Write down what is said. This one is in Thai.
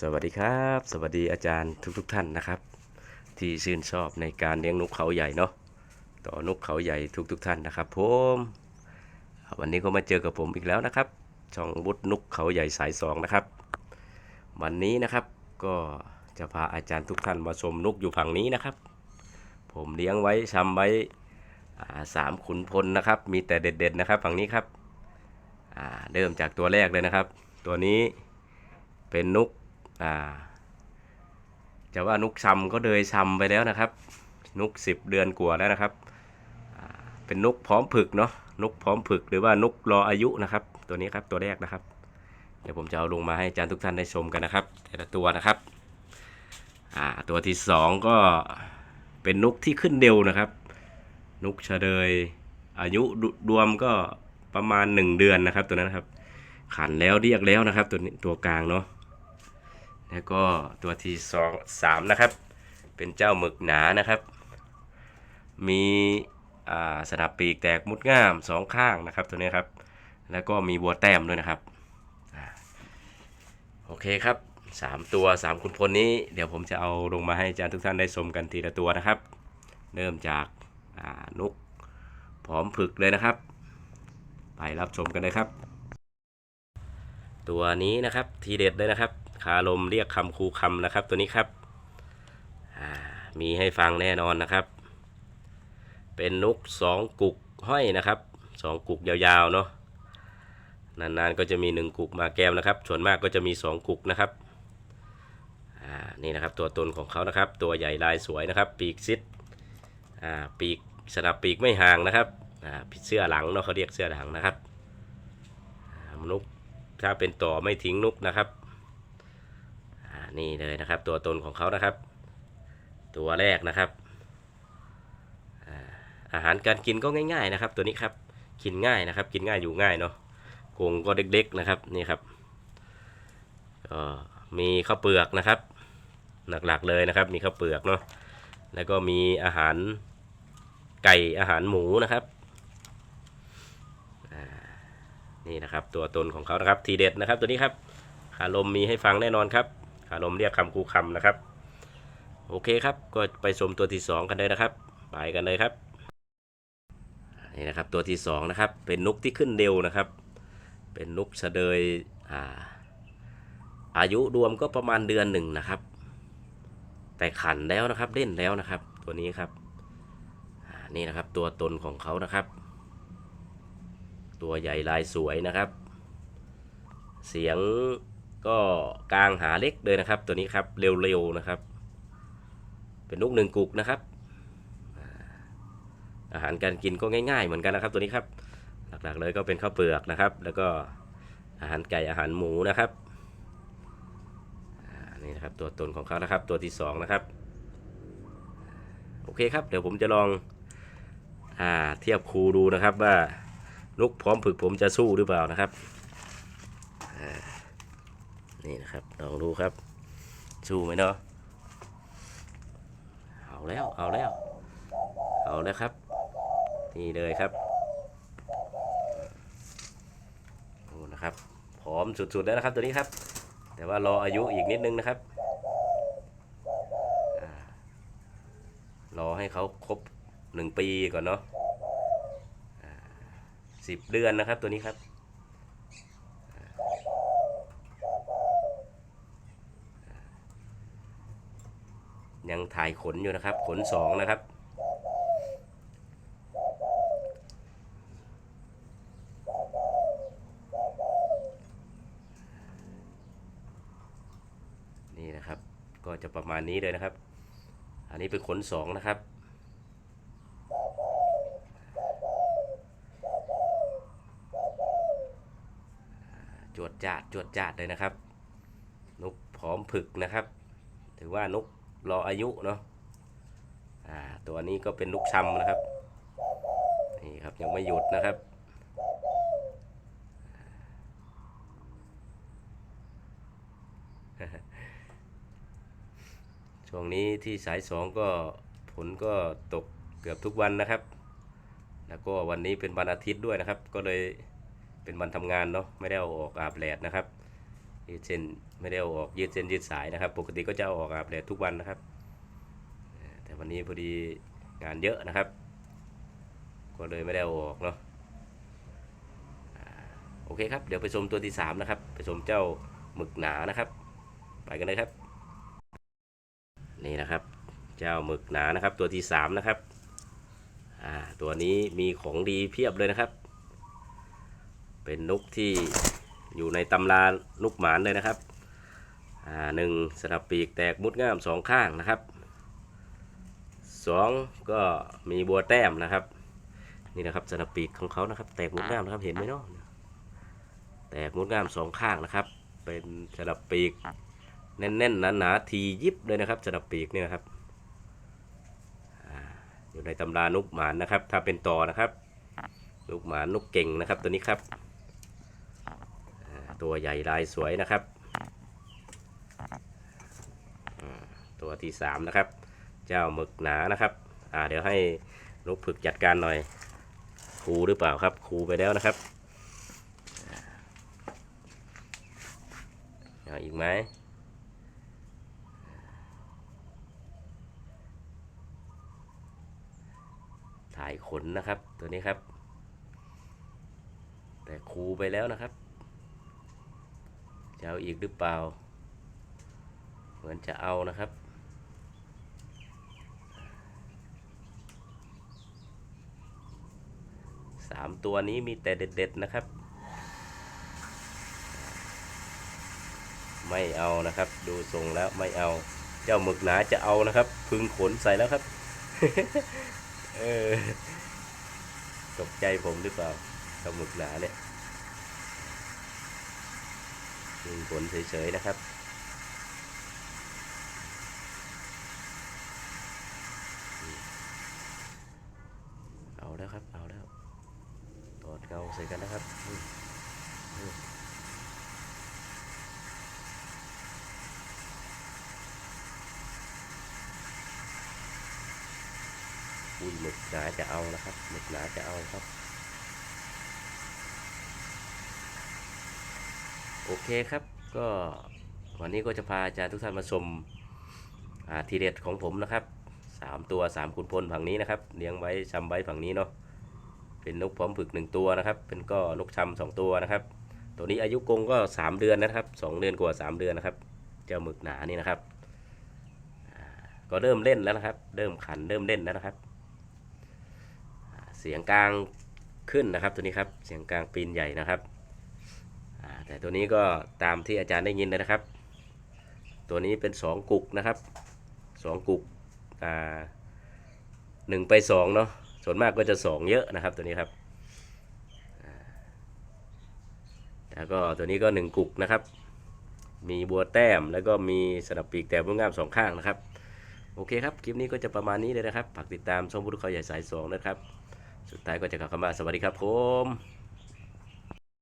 สวัสดีครับ สวัสดีอาจารย์ทุกๆทท่านนะครับ ที่ชื่นชอบในการเลี้ยงนกเขาใหญ่เนาะต่อนกเขาใหญ่ทุกๆทท่านนะครับผมวันนี้ก็มาเจอกับผมอีกแล้วนะครับ ช่องวุฒนกเขาใหญ่สายสองนะครับ วันนี้นะครับก็จะพาอาจารย์ทุกท่านมาชมนกอยู่ฝั่งนี้นะครับ ผมเลี้ยงไว้ชำไว้สามขุนพลนะครับ มีแต่เด็ดๆนะครับฝั่งนี้ครับเริ่มจากตัวแรกเลยนะครับ ตัวนี้เป็นนก อ่าจะว่านุกชำก็เลยชำไปแล้วนะครับ นุกสิบเดือนกว่าแล้วนะครับ เป็นนกพร้อมผึกเนาะนกพร้อมผึกหรือว่านกรออายุนะครับ ตัวนี้ครับตัวแรกนะครับ เดี๋ยวผมจะเอาลงมาให้อาจารย์ทุกท่านได้ชมกันนะครับ แต่ละตัวนะครับอ่าตัวที่สองก็เป็นนกที่ขึ้นเร็วนะครับ นกเฉลยอายุรวมก็ประมาณ 1 เดือนนะครับตัวนั้นนะครับ ขันแล้วเรียกแล้วนะครับ ตัวนี้ตัวกลางเนาะ แล้วก็ตัวที่สองสามนะครับ เป็นเจ้าหมึกหนานะครับ มีอ่าสนับปีกแตกมุดง่ามสองข้างนะครับตัวนี้ครับ แล้วก็มีบัวแต้มด้วยนะครับอโอเคครับสามตัวสามคุณพลนี้เดี๋ยวผมจะเอาลงมาให้อาจารย์ทุกท่านได้ชมกันทีละตัวนะครับ เริ่มจากานุกพร้อมผึกเลยนะครับ ไปรับชมกันเลยครับ ตัวนี้นะครับทีเด็ดเลยนะครับ คาลมเรียกคำคูคำนะครับ ตัวนี้ครับมีให้ฟังแน่นอนนะครับ เป็นนกสองกุกห้อยนะครับสองกุกยาวๆเนาะนานๆก็จะมีหนึ่งกุกมาแก้มนะครับ ส่วนมากก็จะมีสองกุกนะครับนี่นะครับตัวตนของเขานะครับ ตัวใหญ่ลายสวยนะครับ ปีกซิดปีกสนับปีกไม่ห่างนะครับอ่าเสื้อหลังเนาะเขาเรียกเสื้อหลังนะครับนกถ้าเป็นต่อไม่ทิ้งนุกนะครับ นี่เลยนะครับ ตัวตนของเขานะครับ ตัวแรกนะครับอาหารการกินก็ง่าย ๆนะครับ ตัวนี้ครับกินง่ายนะครับ กินง่ายอยู่ง่ายเนาะกรงก็เล็ก ๆนะครับนี่ครับก็มีข้าวเปลือกนะครับ หลักๆเลยนะครับ มีข้าวเปลือกเนาะแล้วก็มีอาหารไก่อาหารหมูนะครับนี่นะครับ ตัวตนของเขานะครับทีเด็ดนะครับ ตัวนี้ครับขาลมมีให้ฟังแน่นอนครับ ขาลมเรียกคำคูคำนะครับ โอเคครับ ก็ไปชมตัวที่สองกันเลยนะครับ ไปกันเลยครับนี่นะครับตัวที่สองนะครับเป็นนกที่ขึ้นเร็วนะครับ เป็นนกเสดยอ่าอายุรวมก็ประมาณเดือนหนึ่งนะครับ แต่ขันแล้วนะครับเล่นแล้วนะครับ ตัวนี้ครับนี่นะครับตัวตนของเขานะครับ ตัวใหญ่ลายสวยนะครับ เสียง ก็กลางหาเล็กเลยนะครับ ตัวนี้ครับเร็วๆนะครับ เป็นลูกหนึ่งกุกนะครับ อาหารการกินก็ง่ายๆเหมือนกันนะครับ ตัวนี้ครับ หลักๆเลยก็เป็นข้าวเปลือกนะครับ แล้วก็อาหารไก่อาหารหมูนะครับนี่นะครับตัวตนของเขานะครับตัวที่สองนะครับโอเคครับเดี๋ยวผมจะลองอาเทียบครูดูนะครับว่านุกพร้อมฝึกผมจะสู้หรือเปล่านะครับ นี่นะครับลองดูครับสู้ไหมเนาะเอาแล้วเอาแล้ว เอาแล้วครับ นี่เลยครับโอ้นะครับพร้อมสุดๆแล้วนะครับตัวนี้ครับ แต่ว่ารออายุอีกนิดนึงนะครับอ่ารอให้เขาครบหนึ่งปีก่อนเนาะสิบเดือนนะครับตัวนี้ครับ ยังถ่ายขนอยู่นะครับ ขนสองนะครับ นี่นะครับ ก็จะประมาณนี้เลยนะครับ อันนี้เป็นขนสองนะครับจวดจาดจวดจาดเลยนะครับ นกพร้อมผึกนะครับ ถือว่านก รออายุเนาะอ่าตัวนี้ก็เป็นนกชำนะครับนี่ครับยังไม่หยุดนะครับช่วงนี้ที่สายสองก็ผลก็ตกเกือบทุกวันนะครับ แล้วก็วันนี้เป็นวันอาทิตย์ด้วยนะครับ ก็เลยเป็นวันทำงานเนาะไม่ได้เอาออกอาบแดดนะครับเช่น ไม่ได้เอาออกยืดเส้นยืดสายนะครับ ปกติก็จะเอาออกอาบแดดทุกวันนะครับ แต่วันนี้พอดีงานเยอะนะครับ ก็เลยไม่ได้เอาออกเนาะโอเคครับ เดี๋ยวไปชมตัวที่สามนะครับ ไปชมเจ้าหมึกหนานะครับ ไปกันเลยครับ นี่นะครับ เจ้าหมึกหนานะครับ ตัวที่สามนะครับ อ่า ตัวนี้มีของดีเพียบเลยนะครับ เป็นนกที่อยู่ในตำรานกหมานเลยนะครับ อ่าหนึ่งสนับปีกแตกมุดง่ามสองข้างนะครับสองก็มีบัวแต้มนะครับ นี่นะครับสนับปีกของเขานะครับ แตกมุดง่ามนะครับเห็นไหมเนาะแตกมุดง่ามสองข้างนะครับ เป็นสนับปีกแน่นๆหนาๆทียิบเลยนะครับสนับปีกนี่นะครับอยู่ในตำรานุกหมานนะครับ ถ้าเป็นต่อนะครับนุกหมานุกเก่งนะครับตัวนี้ครับ ตัวใหญ่ลายสวยนะครับอ่า ตัวที่สามนะครับ เจ้าหมึกหนานะครับอ่าเดี๋ยวให้นกผึกจัดการหน่อยครูหรือเปล่าครับครูไปแล้วนะครับเอาอีกไหมถ่ายขนนะครับตัวนี้ครับ แต่ครูไปแล้วนะครับจะเอาอีกหรือเปล่า เหมือนจะเอานะครับ สามตัวนี้มีแต่เด็ดๆนะครับ ไม่เอานะครับ ดูทรงแล้วไม่เอา เจ้าหมึกหนาจะเอานะครับ พึงขนใส่แล้วครับเออตกใจผมหรือเปล่ากับหมึกหนาเนี่ยพึงขนเฉยๆนะครับเอาแล้วครับ เอาแล้ว ตอดเงาใส่กันนะครับอุ้ยหมึกหนาจะเอานะครับหมึกหนาจะเอาครับโอเคครับก็วันนี้ก็จะพาอาจารย์ทุกท่านมาชมทีเด็ดของผมนะครับสามตัวสามขุนพลฝั่งนี้นะครับเลี้ยงไว้ชำไว้ฝั่งนี้เนาะ เป็นนกพร้อมฝึกหนึ่งตัวนะครับ เป็นก็นกชำสองตัวนะครับ ตัวนี้อายุกงก็สามเดือนนะครับสองเดือนกว่าสามเดือนนะครับ เจ้าหมึกหนานี่นะครับ ก็เริ่มเล่นแล้วนะครับ เริ่มขันเริ่มเล่นแล้วนะครับ เสียงกลางขึ้นนะครับตัวนี้ครับ เสียงกลางปีนใหญ่นะครับ แต่ตัวนี้ก็ตามที่อาจารย์ได้ยินเลยนะครับ ตัวนี้เป็นสองกุกนะครับสองกุกหนึ่งไปสองเนาะ ส่วนมากก็จะสองเยอะนะครับตัวนี้ครับแล้วก็ตัวนี้ก็หนึ่งกุกนะครับ มีบัวแต้มแล้วก็มีสนับปีกแต้มงามสองข้างนะครับ โอเคครับ คลิปนี้ก็จะประมาณนี้เลยนะครับฝากติดตามช่องพุทธเขาใหญ่สายสองนะครับ สุดท้ายก็จะกล่าวคำว่าสวัสดีครับผม